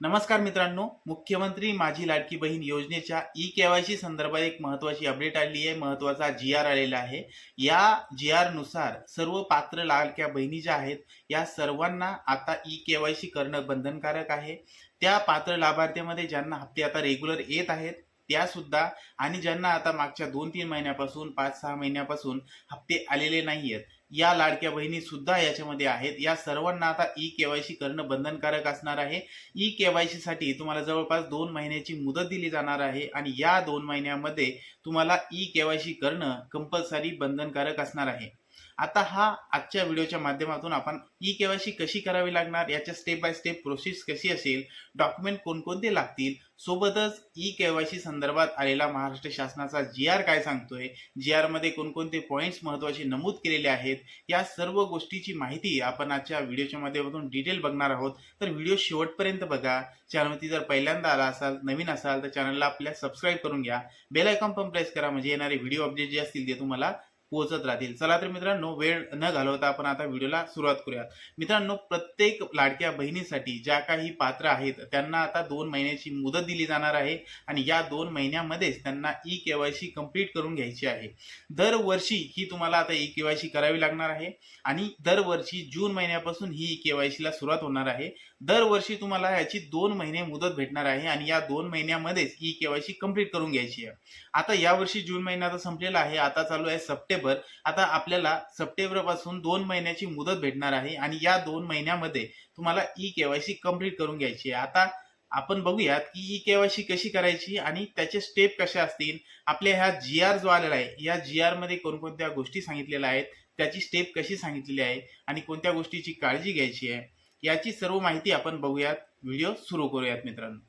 नमस्कार मित्रांनो मुख्यमंत्री माझी लाडकी बहीण योजनेच्या ई केवायसी संदर्भात एक महत्वाची अपडेट आली आहे. महत्त्वाचा जी आर आलेला आहे. या जी आरनुसार सर्व पात्र लाडक्या बहिणी ज्या आहेत या सर्वांना आता ई केवायसी करणं बंधनकारक आहे. त्या पात्र लाभार्थ्यामध्ये ज्यांना हप्ते आता रेग्युलर येत आहेत त्या सुद्धा आणि ज्यांना आता मागच्या दोन तीन महिन्यापासून पाच सहा महिन्यापासून हप्ते आलेले नाही आहेत या लाडक्या बहिणी सुद्धा याच्यामध्ये आहेत. या सर्वांना आता ई केवायसी करणं बंधनकारक असणार आहे. ई केवायसी साठी तुम्हाला जवळपास दोन महिन्याची मुदत दिली जाणार आहे आणि या दोन महिन्यामध्ये तुम्हाला ई केवायसी करणं कंपल्सरी बंधनकारक असणार आहे. आता हा आजच्या व्हिडिओच्या माध्यमातून आपण ई केवायसी कशी करावी लागणार याच्या स्टेप बाय स्टेप प्रोसेस कशी असेल डॉक्युमेंट कोणकोणते लागतील सोबतच ई केवायसी संदर्भात आलेला महाराष्ट्र शासनाचा जी आर काय सांगतोय जी आरमध्ये कोणकोणते पॉईंट्स महत्त्वाचे नमूद केलेले आहेत या सर्व गोष्टीची माहिती आपण आजच्या व्हिडिओच्या माध्यमातून डिटेल बघणार आहोत. तर व्हिडिओ शेवटपर्यंत बघा. चॅनलवरती जर पहिल्यांदा आला असाल नवीन असाल तर चॅनलला आपल्या सबस्क्राईब करून घ्या. बेल आयकॉन पण प्रेस करा म्हणजे येणारे व्हिडिओ अपडेट जे असतील ते तुम्हाला पोहोचत राहतील. चला तर मित्रांनो वेळ न घालवता आपण आता व्हिडिओला सुरुवात करूयात. मित्रांनो प्रत्येक लाडक्या बहिणीसाठी ज्या काही पात्र आहेत त्यांना आता दोन महिन्याची मुदत दिली जाणार आहे आणि या दोन महिन्यामध्येच त्यांना ई केवायसी कंप्लीट करून घ्यायची आहे. दरवर्षी ही तुम्हाला आता ई केवायसी करावी लागणार आहे आणि दरवर्षी जून महिन्यापासून ही ई केवायसीला सुरुवात होणार आहे. दरवर्षी तुम्हाला याची दोन महिने मुदत भेटणार आहे आणि या दोन महिन्यामध्येच ई केवायसी कंप्लीट करून घ्यायची आहे. आता यावर्षी जून महिना आता संपलेला आहे आता चालू आहे सप्टेंबर. आता आपल्याला सप्टेंबरपासून दोन महिन्याची मुदत भेटणार आहे आणि या दोन महिन्यामध्ये तुम्हाला ई केवायसी कंप्लीट करून घ्यायची आहे. आता आपण बघूयात की ई केवायसी कशी करायची आणि त्याचे स्टेप कशा असतील. आपल्या ह्या जी आर जो आलेला आहे या जी आरमध्ये कोणकोणत्या गोष्टी सांगितलेल्या आहेत त्याची स्टेप कशी सांगितलेली आहे आणि कोणत्या गोष्टीची काळजी घ्यायची आहे याची सर्व माहिती आपण बघूयात. व्हिडिओ सुरू करूयात मित्रांनो.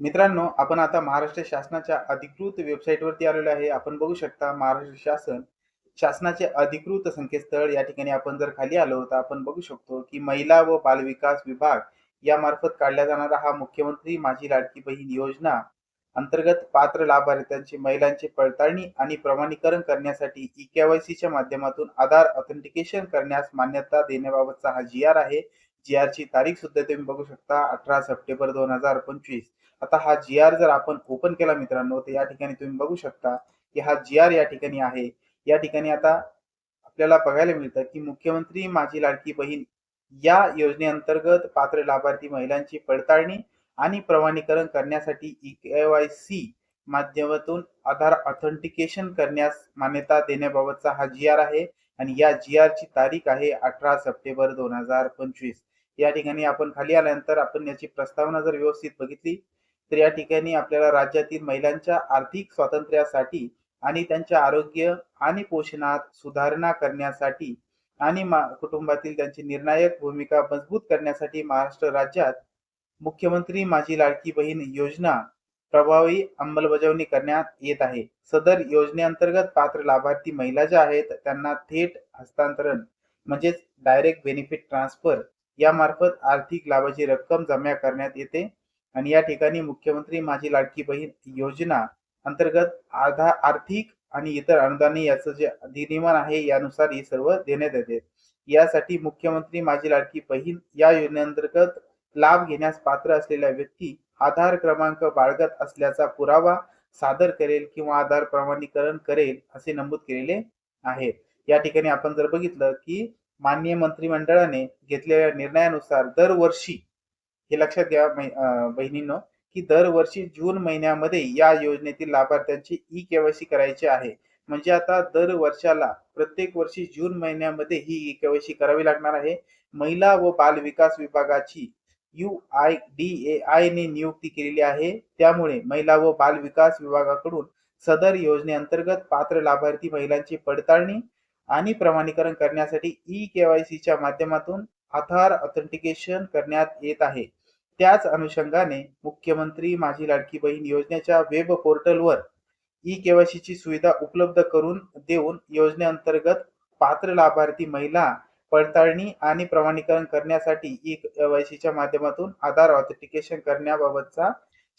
मित्रांनो आपण आता महाराष्ट्र शासनाच्या अधिकृत वेबसाईटवरती आलेलो आहे. आपण बघू शकता महाराष्ट्र शासन शासनाचे अधिकृत संकेतस्थळ या ठिकाणी आपण जर खाली आलो तर आपण बघू शकतो की महिला व बालविकास विभाग यामार्फत काढला जाणारा हा मुख्यमंत्री माझी लाडकी बहीण योजना अंतर्गत पात्र लाभार्थ्यांची महिलांची पडताळणी आणि प्रमाणीकरण करण्यासाठी ई केवायसीच्या माध्यमातून आधार ऑथेंटिकेशन करण्यास मान्यता देण्याबाबतचा हा जी आर आहे. जी आर ची तारीख सुद्धा तुम्ही बघू शकता अठरा सप्टेंबर दोन हजार पंचवीस. आता हा जी आर जर आपण ओपन केला मित्रांनो तर या ठिकाणी तुम्ही बघू शकता की हा जी आर या ठिकाणी आहे. या ठिकाणी आता आपल्याला बघायला मिळतं की मुख्यमंत्री माझी लाडकी बहीण या योजनेअंतर्गत पात्र लाभार्थी महिलांची पडताळणी आणि प्रमाणीकरण करण्यासाठी ई केवायसी माध्यमातून आधार ऑथेंटिकेशन करण्यास मान्यता देण्याबाबतचा हा जी आर आहे आणि या जी आर ची तारीख आहे अठरा सप्टेंबर दोन हजार पंचवीस. या ठिकाणी आपण खाली आल्यानंतर आपण याची प्रस्तावना जर व्यवस्थित बघितली तर या ठिकाणी आपल्याला राज्यातील महिलांच्या आर्थिक स्वातंत्र्यासाठी आणि त्यांच्या आरोग्य आणि पोषणात सुधारणा करण्यासाठी आणि कुटुंबातील त्यांची निर्णायक भूमिका मजबूत करण्यासाठी महाराष्ट्र राज्यात मुख्यमंत्री माझी लाडकी बहीण योजना प्रभावी अंमलबजावणी करण्यात येत आहे. सदर योजनेअंतर्गत पात्र लाभार्थी महिला ज्या आहेत त्यांना थेट हस्तांतरण म्हणजेच डायरेक्ट बेनिफिट ट्रान्सफर यामार्फत आर्थिक लाभाची रक्कम जमा करण्यात येते. आणि या ठिकाणी मुख्यमंत्री माझी लाडकी बहीण योजना अंतर्गत आधा आर्थिक आणि इतर अनुदाने याचं जे अधिनियमन आहे यानुसार ही सर्व देण्यात येते. यासाठी मुख्यमंत्री माझी लाडकी बहीण या योजनेअंतर्गत लाभ घेण्यास पात्र असलेल्या व्यक्ती आधार क्रमांक बाळगत असल्याचा पुरावा सादर करेल किंवा आधार प्रमाणीकरण करेल असे नमूद केलेले आहे. या ठिकाणी आपण जर बघितलं की माननीय मंत्रिमंडळाने घेतलेल्या निर्णयानुसार दरवर्षी हे लक्षात घ्या बहिणींनो की दरवर्षी जून महिन्यामध्ये या योजनेतील लाभार्थ्यांची ई केवायसी करायची आहे. म्हणजे आता दर वर्षाला प्रत्येक वर्षी जून महिन्यामध्ये ही ई केवायसी करावी लागणार आहे. महिला व बाल विकास विभागाची U I D A I ने नियुक्ती केलेली आहे. त्यामुळे महिला व बाल विकास विभागाकडून सदर योजनेअंतर्गत पात्र लाभार्थी महिलांची पडताळणी आणि प्रमाणीकरण करण्यासाठी ई केवायसीच्या माध्यमातून आधार ऑथेंटिकेशन करण्यात येत आहे. त्याच अनुषंगाने मुख्यमंत्री माझी लाडकी बहीण योजनेच्या वेब पोर्टलवर ई केवायसीची सुविधा उपलब्ध करून देऊन योजनेअंतर्गत पात्र लाभार्थी महिला पडताळणी आणि प्रमाणीकरण करण्यासाठी ई केवायसीच्या माध्यमातून आधार ऑथेंटिकेशन करण्याबाबतचा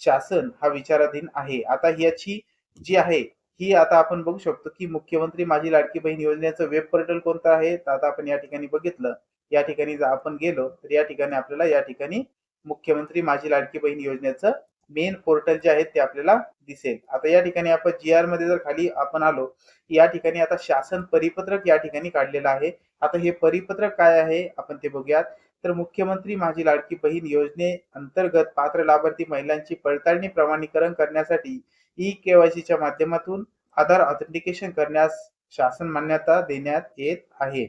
शासन हा विचाराधीन आहे. आता याची जी आहे ही आता आपण बघू शकतो की मुख्यमंत्री माझी लाडकी बहीण योजनेचं वेब पोर्टल कोणतं आहे? तर आता आपण या ठिकाणी बघितलं. या ठिकाणी जर आपण गेलो तर या ठिकाणी आपल्याला या ठिकाणी मुख्यमंत्री माझी लाडकी बहीण योजनेचं मेन पोर्टल जे आहे ते आपल्याला दिसेल. आता या ठिकाणी आपण जी आरमध्ये जर खाली आपण आलो या ठिकाणी आता शासन परिपत्रक या ठिकाणी काढलेलं आहे. आता हे परिपत्रक काय आहे आपण ते बघूयात. तर मुख्यमंत्री माझी लाडकी बहीण योजने अंतर्गत पात्र लाभार्थी महिलांची पडताळणी प्रमाणीकरण करण्यासाठी ई केवायसीच्या माध्यमातून आधार ऑथेंटिकेशन करण्यास शासन मान्यता देण्यात येत आहे.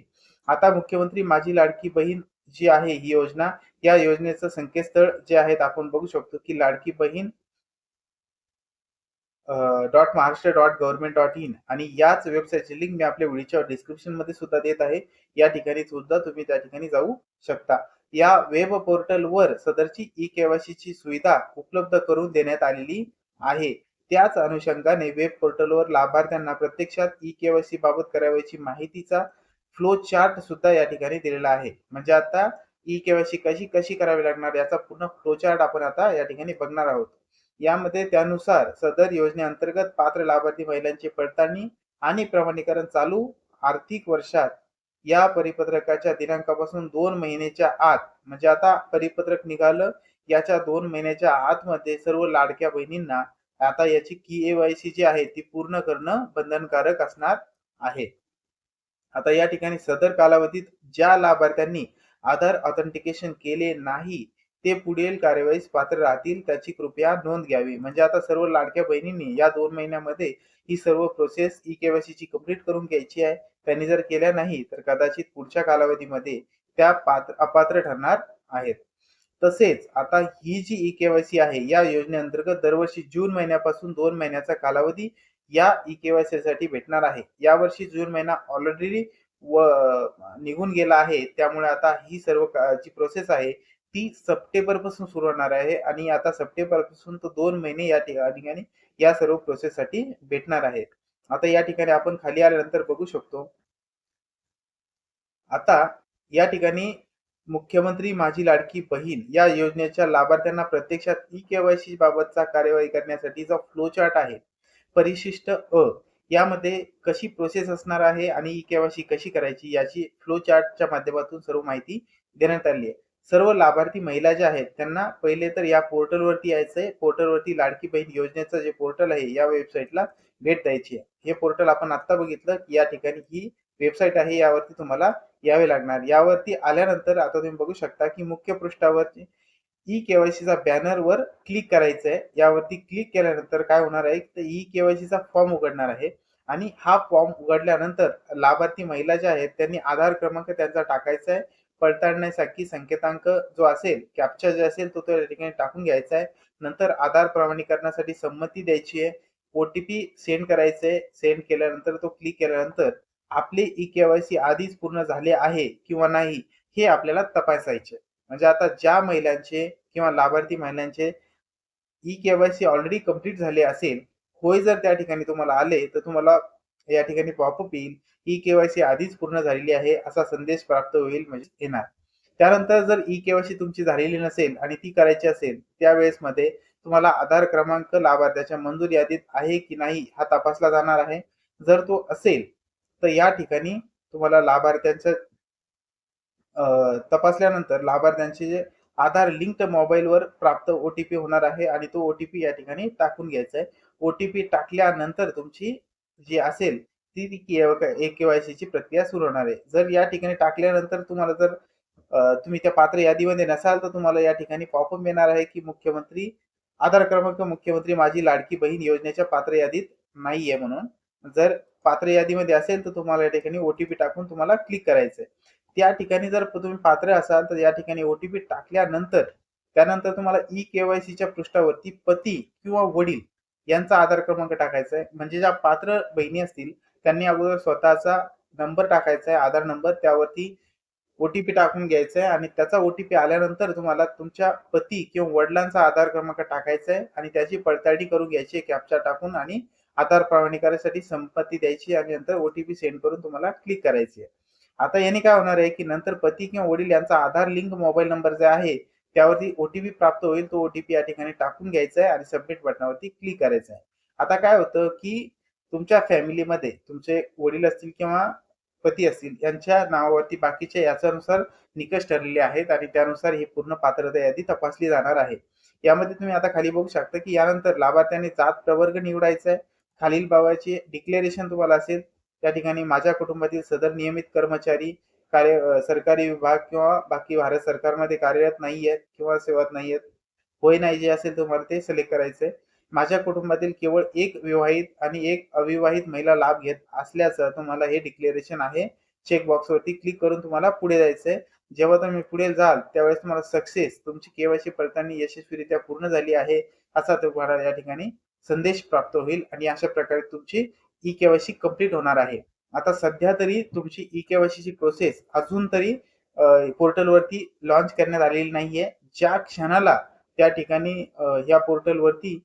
आता मुख्यमंत्री माझी लाडकी बहीण जी आहे ही योजना या योजनेचं संकेतस्थळ जे आहेत आपण बघू शकतो की Ladki Bahin dot Maharashtra dot government dot in आणि याच वेबसाईटची लिंक मी आपल्या व्हिडिओच्या डिस्क्रिप्शनमध्ये सुद्धा देत आहे. या ठिकाणी सुद्धा तुम्ही त्या ठिकाणी जाऊ शकता. या वेब पोर्टलवर सदरची ई केवायसी ची सुविधा उपलब्ध करून देण्यात आलेली आहे. त्याच अनुषंगाने वेब पोर्टलवर लाभार्थ्यांना प्रत्यक्षात ई केवायसी बाबत करावयाची माहितीचा फ्लो चार्ट सुद्धा या ठिकाणी दिलेला आहे. म्हणजे आता ई केवायसी कशी कशी करावी लागणार याचा पूर्ण फ्लो चार्ट आपण आता या ठिकाणी बघणार आहोत. यामध्ये त्यानुसार सदर योजनेअंतर्गत पात्र लाभार्थी महिलांची पडताळणी आणि प्रमाणीकरण चालू आर्थिक वर्षात या परिपत्रकाच्या दिनांकापासून दोन महिन्याच्या आत म्हणजे आता परिपत्रक निघालं याच्या दोन महिन्याच्या आतमध्ये सर्व लाडक्या बहिणींना आता याची केवायसी जी आहे ती पूर्ण करणं बंधनकारक असणार आहे. आता या ठिकाणी सदर कालावधीत ज्या लाभार्थ्यांनी आधार ऑथेंटिकेशन केले नाही ते पुढील कार्यवाहीस पात्र राहतील त्याची कृपया नोंद घ्यावी. म्हणजे आता सर्व लाडक्या बहिणींनी या दोन महिन्यामध्ये ही सर्व प्रोसेस ई केवायसी ची कंप्लीट करून घ्यायची आहे. त्यांनी जर केल्या नाही तर कदाचित पुढच्या कालावधीमध्ये त्या पात्र अपात्र ठरणार आहेत. तसेच आता ही जी ई केवायसी आहे या योजनेअंतर्गत दरवर्षी जून महिन्यापासून दोन महिन्याचा कालावधी या ई केवायसी साठी भेटणार आहे. यावर्षी जून महिना ऑलरेडी व निघून गेला आहे. त्यामुळे आता ही सर्व जी प्रोसेस आहे ती सप्टेंबरपासून सुरू होणार आहे. आणि आता सप्टेंबरपासून तो दोन महिने या ठिकाणी या सर्व प्रोसेस साठी भेटणार आहेत. आता या ठिकाणी आपण खाली आल्यानंतर बघू शकतो. आता या ठिकाणी मुख्यमंत्री माझी लाडकी बहीण या योजनेच्या लाभार्थ्यांना प्रत्यक्षात ई केवायसी बाबतचा कार्यवाही करण्यासाठी जो फ्लो चार्ट आहे परिशिष्ट अ यामध्ये कशी प्रोसेस असणार आहे आणि ई केवायसी कशी करायची याची फ्लो चार्टच्या माध्यमातून सर्व माहिती देण्यात आली आहे. सर्व लाभार्थी महिला ज्या आहेत त्यांना पहिले तर या पोर्टलवरती यायचंय पोर्टलवरती लाडकी बहीण योजनेचं जे पोर्टल आहे या वेबसाईटला भेट द्यायची आहे. हे पोर्टल आपण आता बघितलं की या ठिकाणी ही वेबसाईट आहे यावरती तुम्हाला यावे लागणार. यावरती आल्यानंतर आता तुम्ही बघू शकता की मुख्य पृष्ठावरती ई केवायसीचा बॅनर वर क्लिक करायचं आहे यावरती क्लिक केल्यानंतर काय होणार आहे? तर ई केवायसीचा फॉर्म उघडणार आहे. आणि हा फॉर्म उघडल्यानंतर लाभार्थी महिला ज्या आहेत त्यांनी आधार क्रमांक त्यांचा टाकायचा आहे पडताळण्यासाठी संकेतांक जो असेल कॅप्चर जे असेल तो त्या ठिकाणी टाकून घ्यायचा आहे नंतर आधार प्रमाणीकरणासाठी संमती द्यायची आहे ओटीपी सेंड करायचे आहे सेंड केल्यानंतर तो क्लिक केल्यानंतर आपले ई केवायसी आधीच पूर्ण झाले आहे किंवा नाही हे आपल्याला तपासायचे म्हणजे आता ज्या महिलांचे किंवा लाभार्थी महिलांचे ई केवायसी ऑलरेडी कंप्लीट झाले असेल होय जर त्या ठिकाणी तुम्हाला आले तर तुम्हाला या ठिकाणी पॉपअप येईल ई केवायसी आधीच पूर्ण झालेली आहे असा संदेश प्राप्त होईल म्हणजे येणार. त्यानंतर जर ई केवायसी तुमची झालेली नसेल आणि ती करायची असेल त्यावेळेस मध्ये तुम्हाला आधार क्रमांक लाभार्थ्याच्या मंजूर यादीत आहे की नाही हा तपासला जाणार आहे. जर तो असेल तर या ठिकाणी तुम्हाला लाभार्थ्यांच्या तपासल्यानंतर लाभार्थ्यांचे आधार लिंक मोबाईलवर प्राप्त ओटीपी होणार आहे आणि तो ओटीपी या ठिकाणी टाकून घ्यायचा आहे. ओटीपी टाकल्यानंतर तुमची जी असेल ती ती केवायसी ची प्रक्रिया सुरू होणार आहे. जर या ठिकाणी टाकल्यानंतर तुम्हाला जर तुम्ही त्या पात्र यादीमध्ये नसाल तर तुम्हाला या ठिकाणी पॉपअप येणार आहे की मुख्यमंत्री आधार क्रमांक मुख्यमंत्री माझी लाडकी बहीण योजनेच्या पात्र यादीत नाहीये म्हणून. जर पात्र यादीमध्ये असेल तर तुम्हाला या ठिकाणी ओटीपी टाकून तुम्हाला क्लिक करायचंय त्या ठिकाणी जर तुम्ही पात्र असाल तर या ठिकाणी ओटीपी टाकल्यानंतर त्यानंतर तुम्हाला ई केवायसीच्या पृष्ठावरती पती किंवा वडील यांचा आधार क्रमांक टाकायचा आहे. म्हणजे ज्या पात्र बहिणी असतील त्यांनी अगोदर स्वतःचा नंबर टाकायचा आहे आधार नंबर त्यावरती ओटीपी टाकून घ्यायचा आहे आणि त्याचा ओटीपी आल्यानंतर तुम्हाला तुमच्या पती किंवा वडिलांचा आधार क्रमांक टाकायचा आहे आणि त्याची पडताळणी करून घ्यायची आहे कॅप्चा टाकून आणि आधार प्रमाणीकरणासाठी संपत्ती द्यायची आणि नंतर ओटीपी सेंड करून तुम्हाला क्लिक करायची आहे. आता याने काय होणार आहे की नंतर पती किंवा वडील यांचा आधार लिंक मोबाईल नंबर जे आहे त्यावरती ओटीपी प्राप्त होईल. तो ओटीपी या ठिकाणी टाकून घ्यायचा आहे आणि सबमिट बटनावरती क्लिक करायचं आहे. आता काय होतं की तुमच्या फॅमिलीमध्ये तुमचे वडील असतील किंवा पती असतील यांच्या नावावरती बाकीच्या याच्यानुसार निकष ठरलेले आहेत आणि त्यानुसार ही पूर्ण पात्रता यादी तपासली जाणार आहे. यामध्ये तुम्ही आता खाली बघू शकता की यानंतर लाभार्थ्याने जात प्रवर्ग निवडायचा आहे. खालील बाबाची डिक्लेरेशन तुम्हाला असेल. त्या ठिकाणी माझ्या कुटुंबातील सदर नियमित कर्मचारी कार्य सरकारी विभाग किंवा बाकी भारत सरकारमध्ये कार्यरत नाही आहेत किंवा सेवात नाही आहेत होय नाही जे असेल तुम्हाला ते सिलेक्ट करायचंय. माझ्या कुटुंबातील केवळ एक विवाहित आणि एक अविवाहित महिला लाभ घेत असल्याचं तुम्हाला हे डिक्लेरेशन आहे. चेक बॉक्सवरती क्लिक करून तुम्हाला पुढे जायचंय. जेव्हा तुम्ही पुढे जाल त्यावेळेस तुम्हाला सक्सेस तुमची केवायसी पडताळणी यशस्वीरित्या पूर्ण झाली आहे असा तुम्हाला या ठिकाणी संदेश प्राप्त होईल आणि अशा प्रकारे तुमची ई केवायसी कंप्लीट होणार आहे. आता सध्या तरी तुमची ई केवायसीची प्रोसेस अजून तरी पोर्टलवरती लॉन्च करण्यात आलेली नाहीये. ज्या क्षणाला त्या ठिकाणी या पोर्टलवरती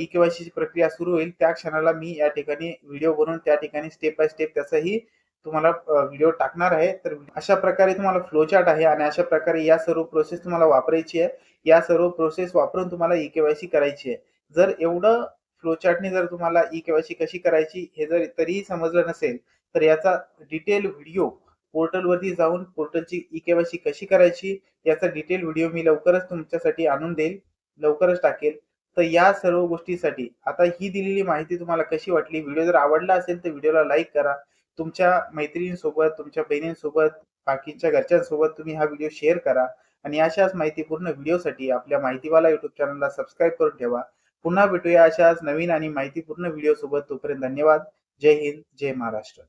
ई केवायसीची प्रक्रिया सुरू होईल त्या क्षणाला मी या ठिकाणी व्हिडिओ बनवून त्या ठिकाणी स्टेप बाय स्टेप त्याचाही तुम्हाला व्हिडिओ टाकणार आहे. तर अशा प्रकारे तुम्हाला फ्लो चार्ट आहे आणि अशा प्रकारे या सर्व प्रोसेस तुम्हाला वापरायची आहे. या सर्व प्रोसेस वापरून तुम्हाला ई केवायसी करायची आहे. जर एवढं फ्लोचार्टने जर तुम्हाला ई केवायसी कशी करायची हे जर तरीही समजलं नसेल तर याचा डिटेल व्हिडिओ पोर्टलवरती जाऊन पोर्टलची ई केवायसी कशी करायची याचा डिटेल व्हिडिओ मी लवकरच तुमच्यासाठी आणून देईल लवकरच टाकेल. तर या सर्व गोष्टीसाठी आता ही दिलेली माहिती तुम्हाला कशी वाटली व्हिडिओ जर आवडला असेल तर व्हिडिओला लाईक करा. तुमच्या मैत्रिणींसोबत तुमच्या बहिणींसोबत बाकीच्या घरच्यांसोबत तुम्ही हा व्हिडिओ शेअर करा. आणि अशाच माहितीपूर्ण व्हिडिओसाठी आपल्या माहितीवाला युट्यूब चॅनलला सबस्क्राईब करून ठेवा. पुन्हा भेटूया अशाच नवीन आणि माहितीपूर्ण व्हिडिओ सोबत. तोपर्यंत धन्यवाद. जय हिंद जय महाराष्ट्र.